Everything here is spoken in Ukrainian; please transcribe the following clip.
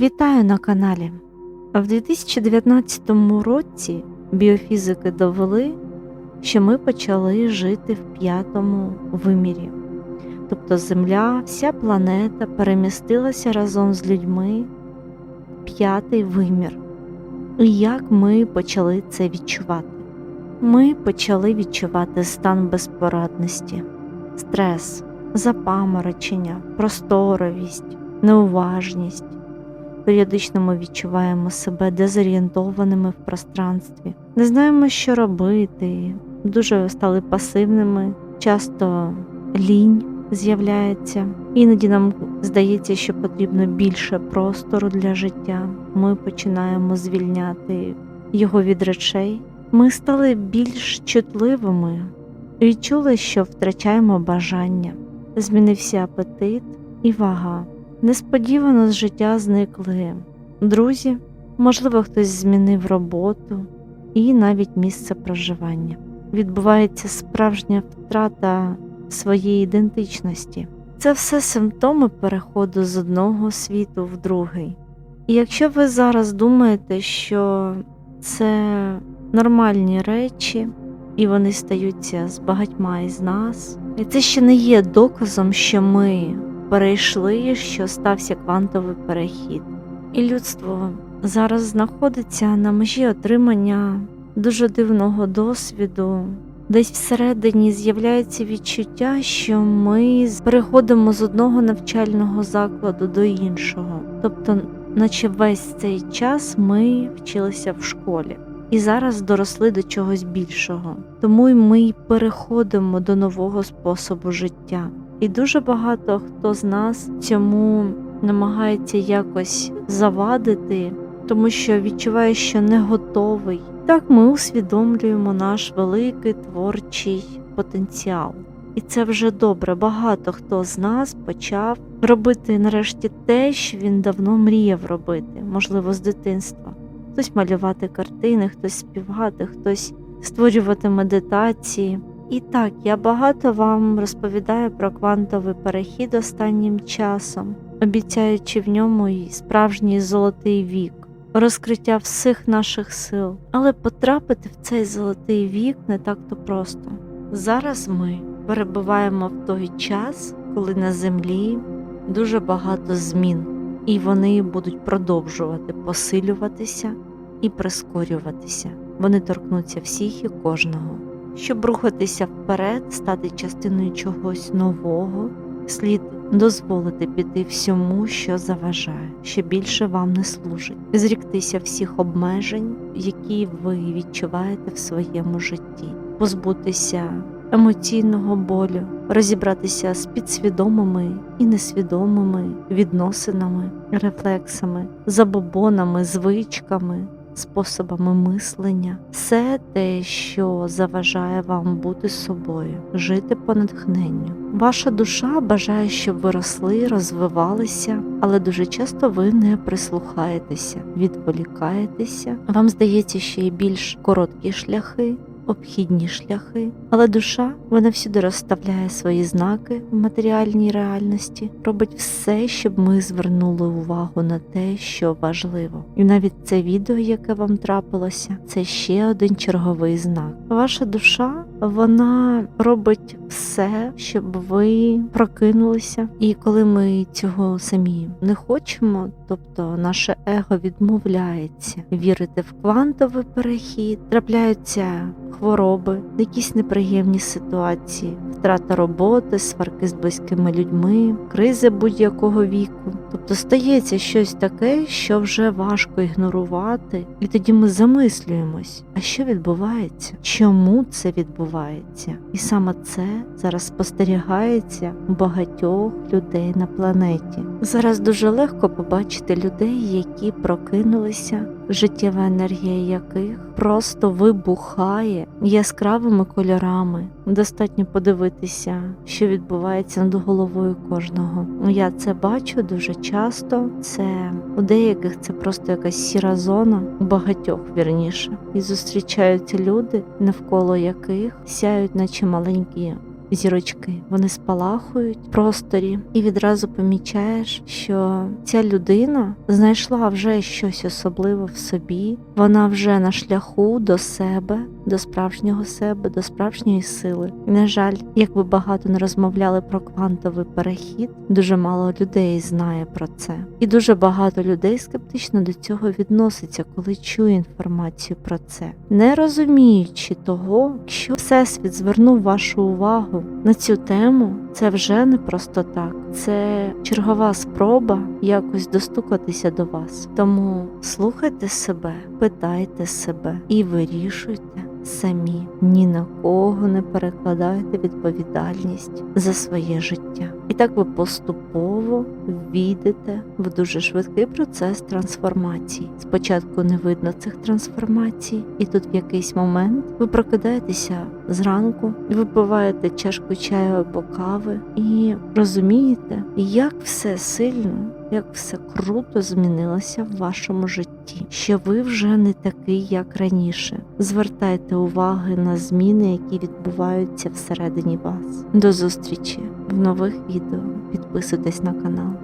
Вітаю на каналі. В 2019 році біофізики довели, що ми почали жити в п'ятому вимірі. Тобто Земля, вся планета перемістилася разом з людьми в п'ятий вимір. І як ми почали це відчувати? Ми почали відчувати стан безпорадності, стрес, запаморочення, просторовість, неуважність. Періодично ми відчуваємо себе дезорієнтованими в пространстві, не знаємо, що робити, дуже стали пасивними, часто лінь з'являється. Іноді нам здається, що потрібно більше простору для життя. Ми починаємо звільняти його від речей. Ми стали більш чутливими, відчули, що втрачаємо бажання, змінився апетит і вага. Несподівано з життя зникли друзі, можливо, хтось змінив роботу і навіть місце проживання. Відбувається справжня втрата своєї ідентичності. Це все симптоми переходу з одного світу в другий. І якщо ви зараз думаєте, що це нормальні речі, і вони стаються з багатьма із нас, і це ще не є доказом, що ми перейшли, що стався квантовий перехід. І людство зараз знаходиться на межі отримання дуже дивного досвіду. Десь всередині з'являється відчуття, що ми переходимо з одного навчального закладу до іншого. Тобто, наче весь цей час ми вчилися в школі і зараз доросли до чогось більшого. Тому й ми переходимо до нового способу життя. І дуже багато хто з нас цьому намагається якось завадити, тому що відчуває, що не готовий. Так ми усвідомлюємо наш великий творчий потенціал. І це вже добре. Багато хто з нас почав робити нарешті те, що він давно мріяв робити, можливо, з дитинства. Хтось малювати картини, хтось співати, хтось створювати медитації. І так, я багато вам розповідаю про квантовий перехід останнім часом, обіцяючи в ньому і справжній золотий вік, розкриття всіх наших сил. Але потрапити в цей золотий вік не так-то просто. Зараз ми перебуваємо в той час, коли на землі дуже багато змін, і вони будуть продовжувати посилюватися і прискорюватися. Вони торкнуться всіх і кожного. Щоб рухатися вперед, стати частиною чогось нового, слід дозволити піти всьому, що заважає, що більше вам не служить, зріктися всіх обмежень, які ви відчуваєте в своєму житті, позбутися емоційного болю, розібратися з підсвідомими і несвідомими відносинами, рефлексами, забобонами, звичками способами мислення, все те, що заважає вам бути собою, жити по натхненню. Ваша душа бажає, щоб ви росли, розвивалися, але дуже часто ви не прислухаєтеся, відволікаєтеся. Вам здається, що є більш короткі шляхи. Обхідні шляхи, але душа вона всюди розставляє свої знаки в матеріальній реальності, робить все, щоб ми звернули увагу на те, що важливо. І навіть це відео, яке вам трапилося, це ще один черговий знак. Ваша душа вона робить все, щоб ви прокинулися. І коли ми цього самі не хочемо, тобто наше его відмовляється вірити в квантовий перехід, трапляються хвороби, якісь неприємні ситуації, втрата роботи, сварки з близькими людьми, кризи будь-якого віку. Тобто стається щось таке, що вже важко ігнорувати, і тоді ми замислюємось, а що відбувається? Чому це відбувається? І саме це зараз спостерігається у багатьох людей на планеті. Зараз дуже легко побачити людей, які прокинулися, життєва енергія яких просто вибухає яскравими кольорами. Достатньо подивитися, що відбувається над головою кожного. Я це бачу дуже часто. Це у деяких це просто якась сіра зона, у багатьох вірніше. І зустрічаються люди, навколо яких сяють, наче маленькі зірочки. Вони спалахують в просторі, і відразу помічаєш, що ця людина знайшла вже щось особливе в собі. Вона вже на шляху до себе, до справжнього себе, до справжньої сили. На жаль, як ви багато не розмовляли про квантовий перехід, дуже мало людей знає про це, і дуже багато людей скептично до цього відноситься, коли чує інформацію про це, не розуміючи того, що всесвіт звернув вашу увагу на цю тему, це вже не просто так. Це чергова спроба якось достукатися до вас. Тому слухайте себе, питайте себе і вирішуйте самі. Ні на кого не перекладайте відповідальність за своє життя. І так ви поступово війдете в дуже швидкий процес трансформації. Спочатку не видно цих трансформацій, і тут в якийсь момент ви прокидаєтеся зранку, випиваєте чашку чаю або кави і розумієте, як все сильно, як все круто змінилося в вашому житті, що ви вже не такий, як раніше. Звертайте уваги на зміни, які відбуваються всередині вас. До зустрічі в нових відео. Підписуйтесь на канал.